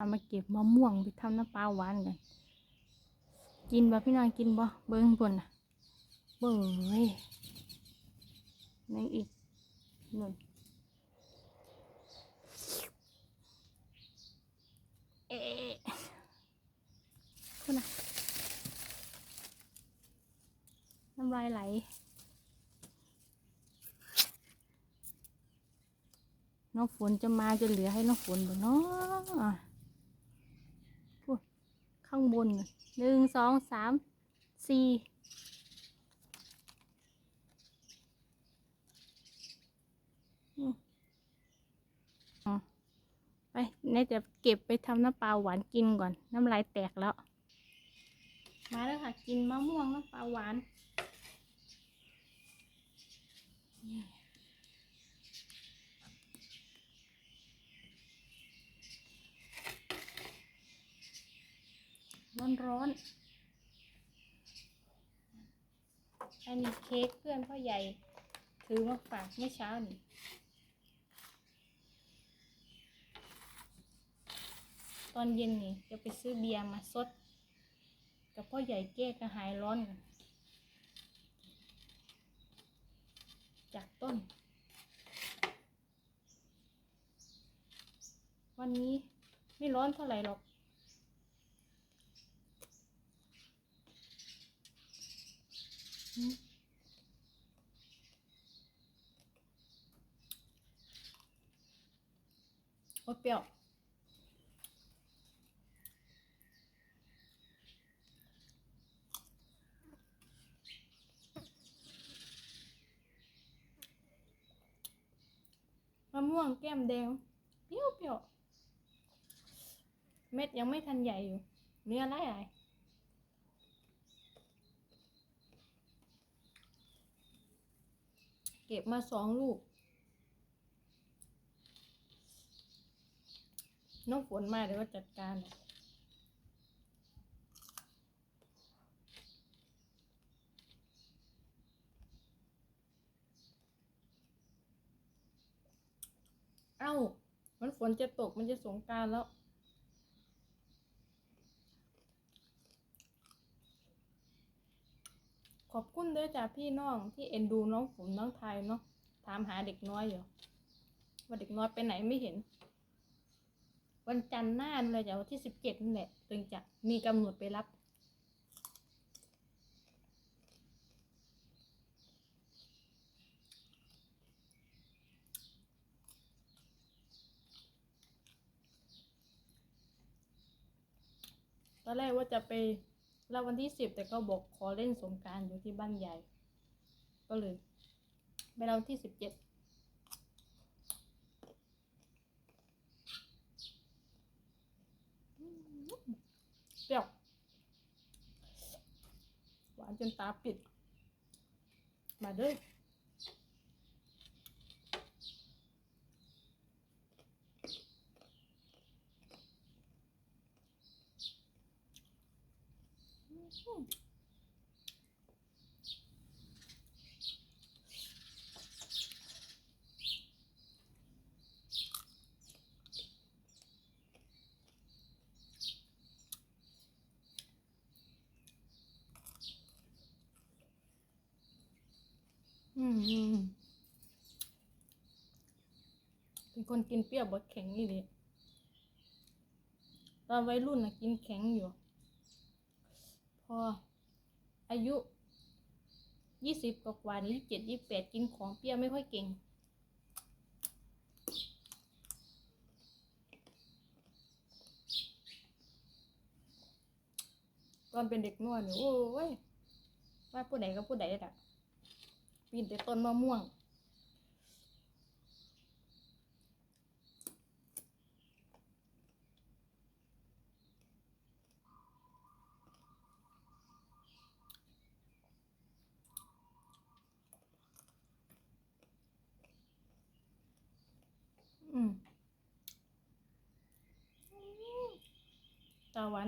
เอามาเก็บมะม่วงไปทำน้ำปลาหวานกัน กินบ่พี่น้องกินบ่เบิ้งบนน่ะเบิ้งเว้ยนั่นอีกนุ่นเอ๊ะคุณน่ะน้ำลายไหลน้องฝนจะมาจะเหลือให้น้องฝนบ่เนาะ ข้างบนหนึ่งสองสามสี่ไปเน่จะเก็บไปทำน้ำปลาหวานกินก่อน น้ำลายแตกแล้ว มาแล้วค่ะ กินมะม่วงน้ำปลาหวาน ร้อนร้อนอันนี้เค้กเพื่อนพ่อใหญ่ถือมาฝากเมื่อเช้านี่ตอนเย็นนี่จะไปซื้อเบียร์มาซดกับพ่อใหญ่แก้กระหายร้อนกันจากต้น วันนี้ไม่ร้อนเท่าไหร่หรอก อืม โอ้เปรี้ยวมะม่วงแก้มแดงเปรี้ยวเปรี้ยวเม็ดยังไม่ทันใหญ่อยู่ เนื้อไรอะไเก็บมาสองลูก น้องฝนมาเดี๋ยวจัดการเอ้า มันฝนจะตกมันจะสงการแล้ว ขอบคุณเด้อจ้าพี่น้องที่เอ็นดูน้องฝนน้องไทยเนาะถามหาเด็กน้อยอยู่ว่าเด็กน้อยไปไหนไม่เห็น วันจันทร์หน้าเลยจ้ะวันที่สิบเจ็ดนั่นแหละถึงจะมีกำหนดไปรับ ตอนแรกว่าจะไป แล้วันที่สิบแต่ก็บอกขอเล่นสงการอยู่ที่บ้านใหญ่ ก็เลยไปเราที่สิบเจ็ดเปรี้ยวหวานจนตาปิด มาเด้วยอืมอืมเป็น คนกินเปรี้ยวบดแข็งนี่เลยตอนวัยรุ่นนะกินแข็งอยู่ พออายุยี่สิบกว่านี้เจ็ดยี่แปดกินของเปรี้ยวไม่ค่อยเก่ง ตอนเป็นเด็กน้อยเนี่ยโอ้ยว่าผู้ใดก็ผู้ใดอะปีนแต่ต้นมะม่วง อืม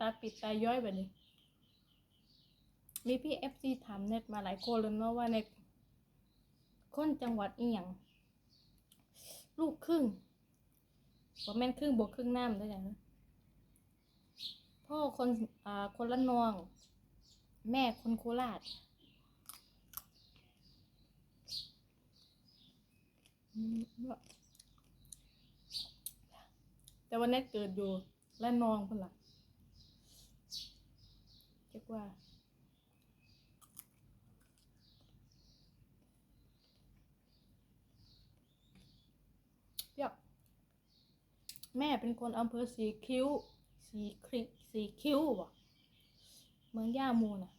ตาปิดตาย้อยแบบนี้ มีพี่เอฟซีถามเน็ตมาหลายคนเลยเนาะว่าในคนจังหวัดเอียง ลูกครึ่งบ่แม่นครึ่งบวกครึ่งน้ำได้จ้ะพ่อคนอ่าคนละนอง แม่คนโคราชแต่วันนี้เกิดอยู่ละนองคนละ เรียกว่าเปรี้ยวแม่เป็นคนอำเภอสีคิ้ว สีคริสีคิ้วบ่เมืองย่ามูน่ะ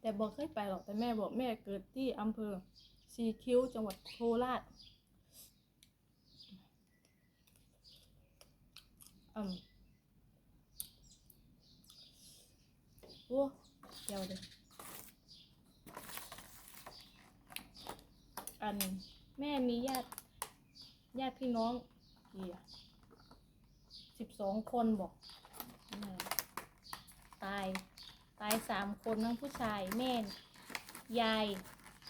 แต่บอกเคยไปหรอกแต่แม่บอกแม่เกิดที่อำเภอ สีคิ้วจังหวัดโคราชอืมโอ้เดี๋ยวเลยอันแม่มีญาติญาติพี่น้องกี่อะสิบสองคนบอก ตาย ตายสามคนทั้งผู้ชายแม่ ยาย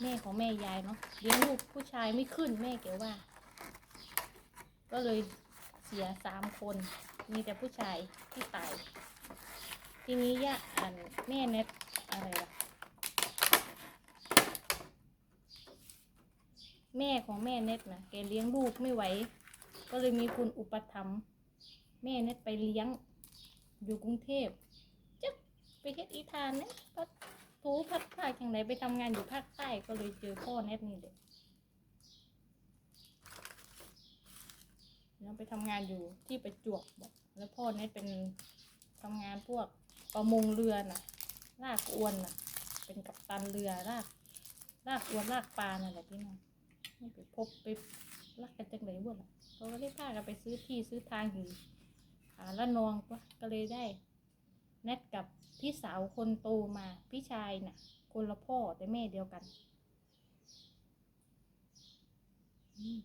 แม่ของแม่ยายเนาะเลี้ยงลูกผู้ชายไม่ขึ้นแม่เก๋ว่า ก็เลยเสียสามคน มีแต่ผู้ชายที่ตาย ทีนี้ย่าอ่านแม่เน็ตอะไรล่ะแม่ของแม่เน็ตนะแกเลี้ยงลูกไม่ไหว ก็เลยมีคนอุปถัมภ์แม่เน็ตไปเลี้ยง อยู่กรุงเทพจ๊ไปเฮ็ดอีทานเนี่ย ดถูพัดผ้าอย่างไรไปทำงานอยู่ภาคใต้ก็เลยเจอพ่อเน็ตนี่เด็กแล้วไปทำงานอยู่ที่ประจวบบอกแล้วพ่อเน็ตเป็นทำงานพวกประมงเรือน่ะ ลากอวนน่ะ เป็นกัปตันเรือลากลากอวนลากปลาน่ะแหละพี่น้องไปพบไปลักกันจังเลยบ่ล่ะเขาก็ได้พากันไปซื้อที่ซื้อทางอยู่หาละนองปะก็เลยได้ แนทกับ พี่สาวคนโตมา พี่ชายน่ะ คนละพ่อแต่แม่เดียวกันม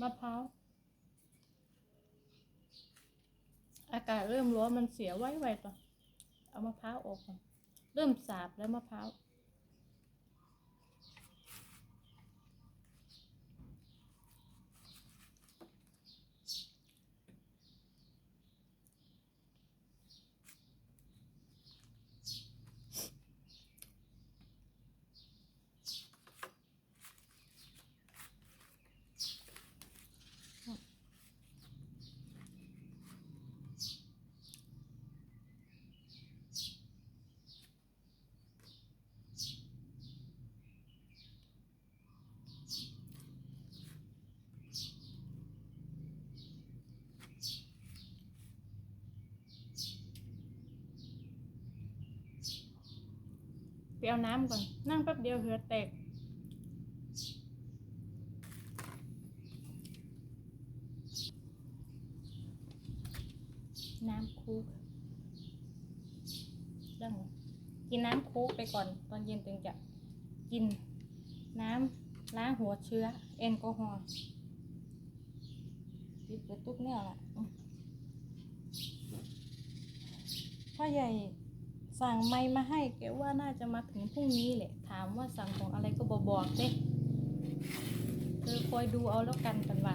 มะพร้าว อากาศเริ่มร้อนมันเสียไว้ไวต่อเอามะพร้าวออกก่อน เริ่มสาบแล้วมะพร้าว ไปเอาน้ำก่อน นั่งแป๊บเดียวเหือแตก น้ำคูกเรื่องกินน้ำคูกไปก่อน ตอนเย็นถึงจะกินน้ำล้างหัวเชื้อแอลกอฮอล์ปิดกระตุกเนี่ยแหละพ่อใหญ่ สั่งไม้มาให้แกว่าน่าจะมาถึงพรุ่งนี้แหละ ถามว่าสั่งของอะไรก็บอกบอกเด้เธอคอยดูเอาแล้วกันกันว่า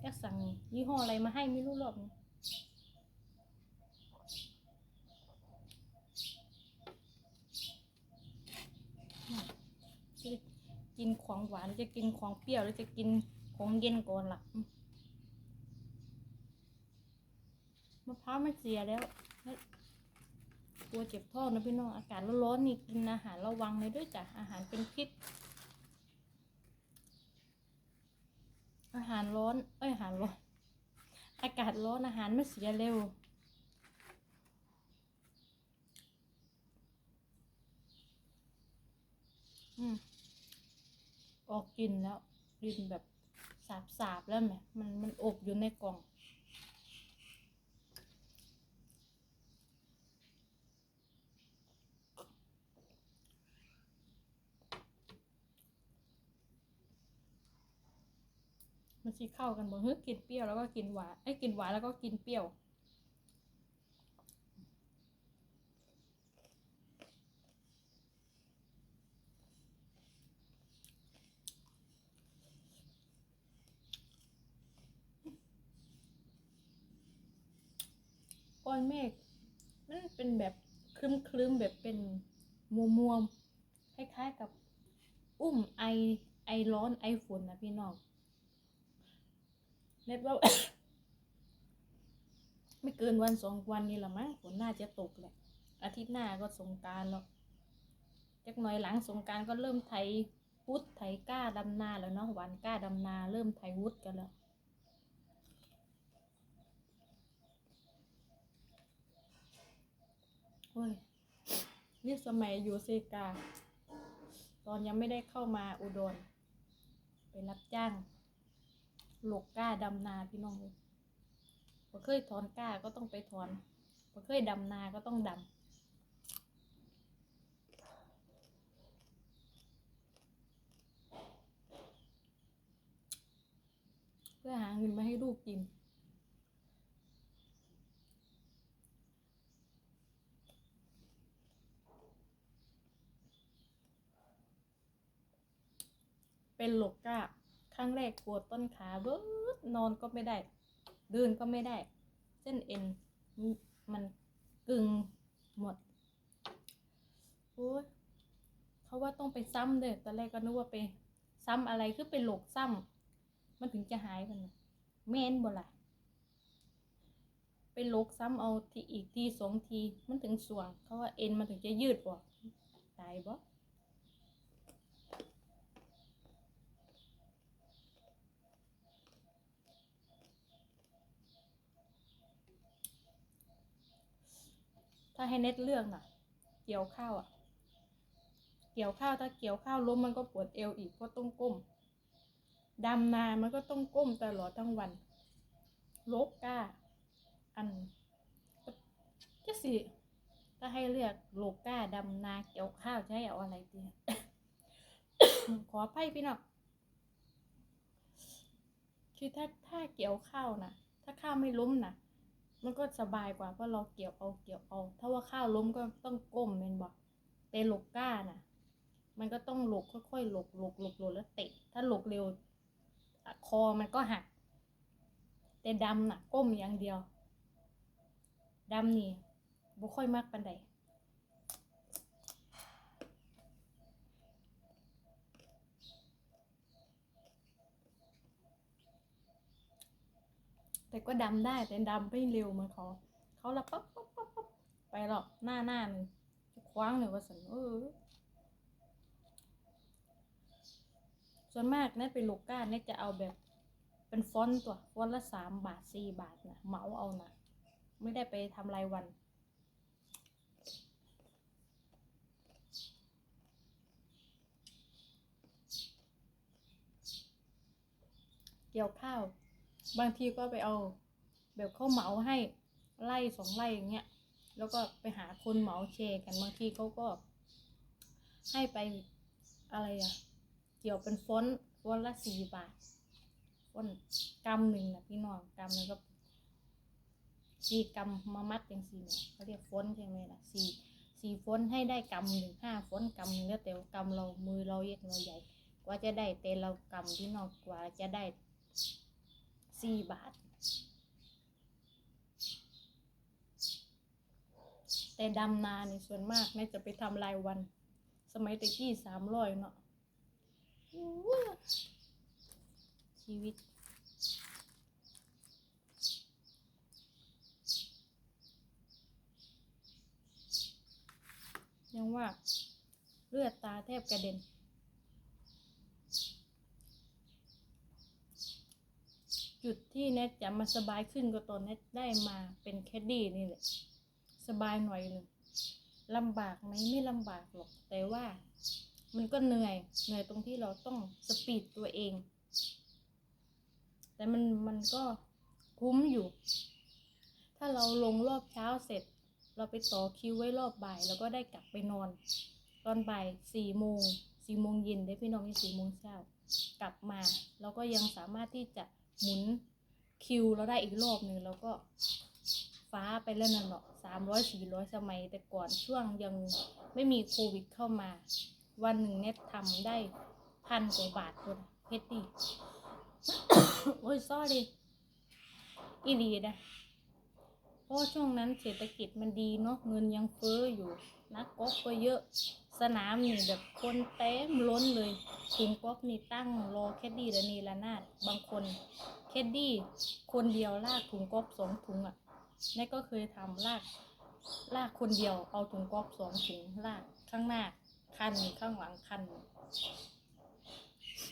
แกสั่งยี่ห้ออะไรมาให้ไม่รู้หรอบนี้จะกินของหวานหรือจะกินของเปรี้ยวหรือจะกินของเย็นก่อนล่ะอื มะพร้าวไม่เสียแล้วกลัวเจ็บท้องนะพี่น้อง อากาศร้อนๆนี่กินอาหารระวังเลยด้วยจ้ะ อาหารเป็นพิษ อาหารร้อน เอ้ย อาหารร้อน อากาศร้อนอาหารไม่เสียเร็วอืมออกกลินแล้วกลินแบบสาบๆแล้วไหมมันมันอบอยู่ในกล่อง มันสิเข้ากันบ่เฮ้ยกินเปรี้ยวแล้วก็กินหวานไอ้กินหวานแล้วก็กินเปรี้ยวก้อนเมฆมันเป็นแบบคลึ้มคลึ้มๆแบบเป็นมัวมัวคล้ายๆกับ อุ้มไอไอร้อนไอฝนนะพี่น้อง เน็ตว่า ไม่เกินวันสองวันนี้ละมั้งฝนน่าจะตกแหละ อาทิตย์หน้าก็สงการแล้วจักหน่อยหลังสงการก็เริ่มไถวุฒไถก้าดำนาแล้วเนาะหวานก้าดำนา เริ่มไถวุฒกันแล้วโอ้ยนี่สมัยอยู่เซกา ตอนยังไม่ได้เข้ามาอุดรไปรับจ้าง หลกก้าดำนาพี่น้องเลยพอเคยถอนก้าก็ต้องไปถอนพอเคยดำนาก็ต้องดำเพื่อหาเงินมาให้ลูกกิน เป็นโลกก้า รั้งแรกปวดต้นขาเบิดนอนก็ไม่ได้ เดินก็ไม่ได้ เส้นเอ็นมันกึ่งหมดโอ้ยเขาว่าต้องไปซ้ำเด้อตอนแรกก็นึกว่าไปซ้ำอะไรคือเป็นโรคซ้ำมันถึงจะหายกันนะแม่นบ่ล่ะเป็นโรคซ้ำเอาทีอีกทีสองทีมันถึงสวงเขาว่าเอ็นมันถึงจะยืดออกตายบ่าให้เน็ตเลือกน่ะ เกี่ยวข้าวอะ เกี่ยวข้าวถ้าเกี่ยวข้าวล้มมันก็ปวดเอวอีกเพราะต้องก้มดำนามันก็ต้องก้มตลอดทั้งวันลกก้า อันจะสิถ้าให้เลือกโลก้าดำนาเกี่ยวข้าวจะให้เอาอะไรดีขออภัยพี่น้องคือถ้าถ้าเกี่ยวข้าวนะถ้าข้าวไม่ล้มนะ มันก็สบายกว่าเพราะเราเกี่ยวเอาเกี่ยวเอา ถ้าว่าข้าวล้มก็ต้องก้มเป็นบอกเตะหลกก้าน่ะ มันก็ต้องหลกค่อยๆหลกหลกหลกหลกแล้วเตะ ถ้าหลกเร็วคอมันก็หัก แต่ดำน่ะ ก้มอย่างเดียวดำนี่บ่ค่อยมากปันใด แต่ก็ดำได้แต่ดำไม่เร็วมันเขาเขาละปั๊บปั๊บปั๊บปั๊บไปหรอกหน้าหน้าหนึ่งคว้างเลยว่าสันเออส่วนมากเนี่ยเป็นลูกก้านเนี่ยจะเอาแบบเป็นฟอนต์ตัวฟอนต์ละสามบาทสี่บาทนะเหมาเอานะไม่ได้ไปทำรายวันเกี่ยวข้าว บางทีก็ไปเอา แบบเขาเหมาให้ไล่สองไล่อย่างเงี้ย แล้วก็ไปหาคนเหมาเชร์กันบางทีเขาก็ ให้ไปอะไรอะเกี่ยวเป็นฟอนต์ฟอนต์ละสี่บาทฟอนต์กำหนึ่งนะพี่น้องกำหนึ่งก็สี่กำมามัดเป็นสี่เนี่ยเขาเรียกฟอนต์ใช่ไหมล่ะสี่สี่ฟอนต์ให้ได้กำหนึ่งห้าฟอนต์กำหนึ่งแล้วแต่กำเรามือเราเล็กเราใหญ่ กว่าจะได้แต่เรากำพี่น้องกว่าจะได้ สี่บาท แต่ดำนาในส่วนมากแม่จะไปทำรายวัน สมัยตะกี้สามร้อยเนาะชีวิตยังว่าเลือดตาแทบกระเด็น จุดที่เน็ตจะมาสบายขึ้นก็ตอนเน็ตได้มาเป็นแคดดี้นี่แหละ สบายหน่อยหนึ่งลำบากไหมไม่ลำบากหรอก แต่ว่ามันก็เหนื่อยเหนื่อยตรงที่เราต้องสปีดตัวเอง แต่มันมันก็คุ้มอยู่ ถ้าเราลงรอบเช้าเสร็จ เราไปต่อคิวไว้รอบบ่าย แล้วก็ได้กลับไปนอน ตอนบ่ายสี่โมงสี่โมงเย็นได้พี่น้องที่สี่โมงเช้ากลับมา เราก็ยังสามารถที่จะ หมุนคิวเราได้อีกรอบหนึ่งแล้วก็ฟ้าไปเล่นนั่นหรอกสามร้อยสี่ร้อยสมัย แต่ก่อนช่วงยังไม่มีโควิดเข้ามา วันหนึ่งเน็ตทำได้พันกว่าบาทคนเพชรดีโอ้ยซ้อดิอีดีนะ ราะช่วงนั้นเศรษฐกิจมันดีเนาะเงินยังเฟ้ออยู่ นักกอล์ฟก็เยอะสนามนี่แบบคนเต็มล้นเลยถุงกอล์ฟนี่ตั้งรอแคดดี้ระนีระนาดบางคนแคดดี้คนเดียวลากถุงกอล์ฟสองถุงอะ่ะนี่ก็เคยทำลากลากคนเดียวเอาถุงกอล์ฟสองถุงลากข้างหน้าคันข้างหลังคัน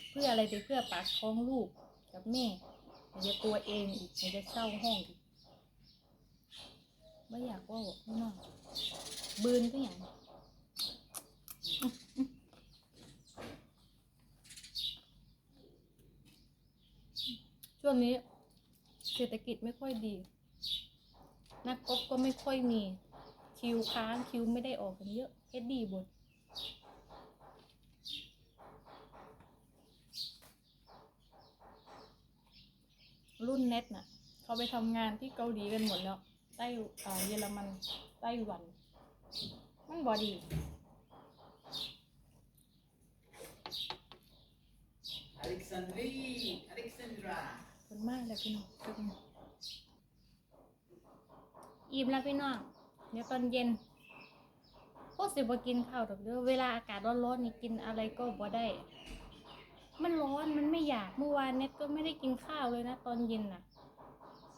เพื่ออะไรไปเพื่อปากท้องลูกกับแม่มันจะตัวเองอีกมันจะเศร้าห้องอีก ไม่อยากเว่าข้างนอกบืนก็อย่างช่วงนี้เศรษฐกิจไม่ค่อยดี นักกบก็ไม่ค่อยมี คิวค้างคิวไม่ได้ออกกันเยอะเอ็ดดี้บนรุ่นเน็ตน่ะ เขาไปทำงานที่เกาหลีกันหมดแล้วไต้เอ่อเยอรมันไต้หวัน มันบอดี Alexandrie, Alexandra. ขอบคุณมากเลยพี่น้องขอบคุณอิ่มแล้วพี่น้องเดี๋ยวตอนเย็นพวกสิบกินข้าวดอกเด้อเวลาอากาศร้อนๆนี่กินอะไรก็บ่ได้ มันร้อนมันไม่อยากเมื่อวานเน็ตก็ไม่ได้กินข้าวเลยนะ ตอนเย็นน่ะ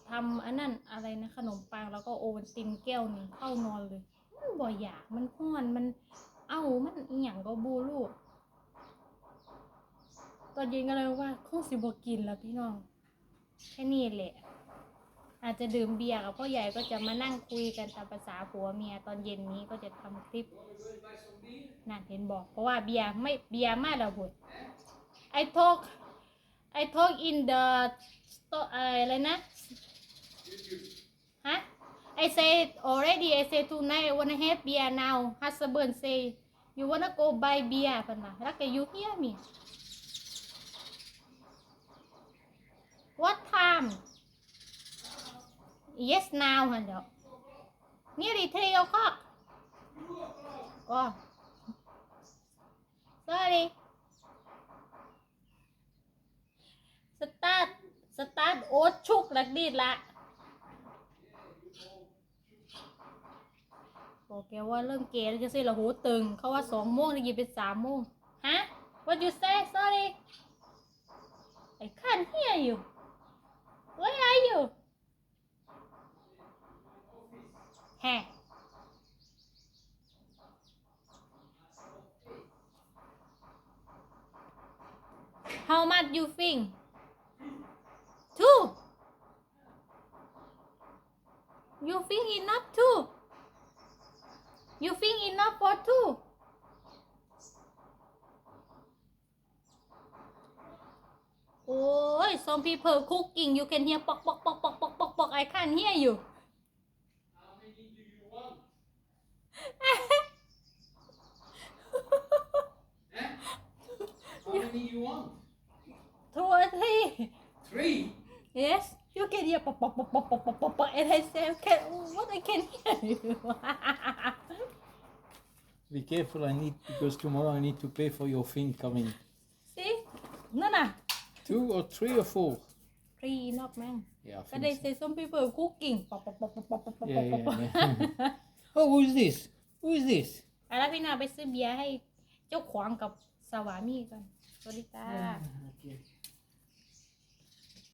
ทำอันนั้นอะไรนะขนมปังแล้วก็โอวัลตินแก้วหนึ่งเข้านอนเลยมันบ่อยากมันห้อนมันเอ้ามันอหย่างก็บูลูกตอนเย็นก็เลยว่าคงสิบกินแล้วพี่น้องแค่นี้แหละ อาจจะดื่มเบียร์กับพ่อใหญ่ก็จะมานั่งคุยกันตามภาษาผัวเมียตอนเย็นนี้ก็จะทำคลิปนั่นเห็นบอกเพราะว่าเบียร์ไม่เบียร์มากแล้วบุตร I talk I talk in the อะไรนะ ฮะ I say already I say tonight I wanna have beer now husband say you wanna go buy beer พันนะแล้วก็ you hear me what time yes now ฮันเดียว nearly three o'clock อ๋อ sorry start start โอ๊ตชุกหลักดีดละ บอกแกว่าเริ่มเกแล้วจะสิละหูตึง เขาว่าสองโมงได้ยินเป็นสามโมงฮะ what you say sorry I can't hear you where are you แฮ How much you think? Two. You think enough two? You think enough for two? Oh, some people cooking. You can hear pok pok pok pok pok pok pok. I can't hear you. How many do you want? Eh? How many you want? Two or three. Three. Yes, you can hear pop pop pop pop pop pop pop pop, and I say, okay, what I can hear you. Be careful, I need because tomorrow I need to pay for your thing coming. See, no no, Two or three or four? three not man. Yeah, I But think they so. say some people cooking. Pop pop pop pop pop pop pop Yeah, pop pop. yeah, yeah. oh, who is this? Who is this? เอาละพี่นาไปซื้อเบียร์ให้เจ้าของกับสวามีก่อนสวัสดีจ้า Okay.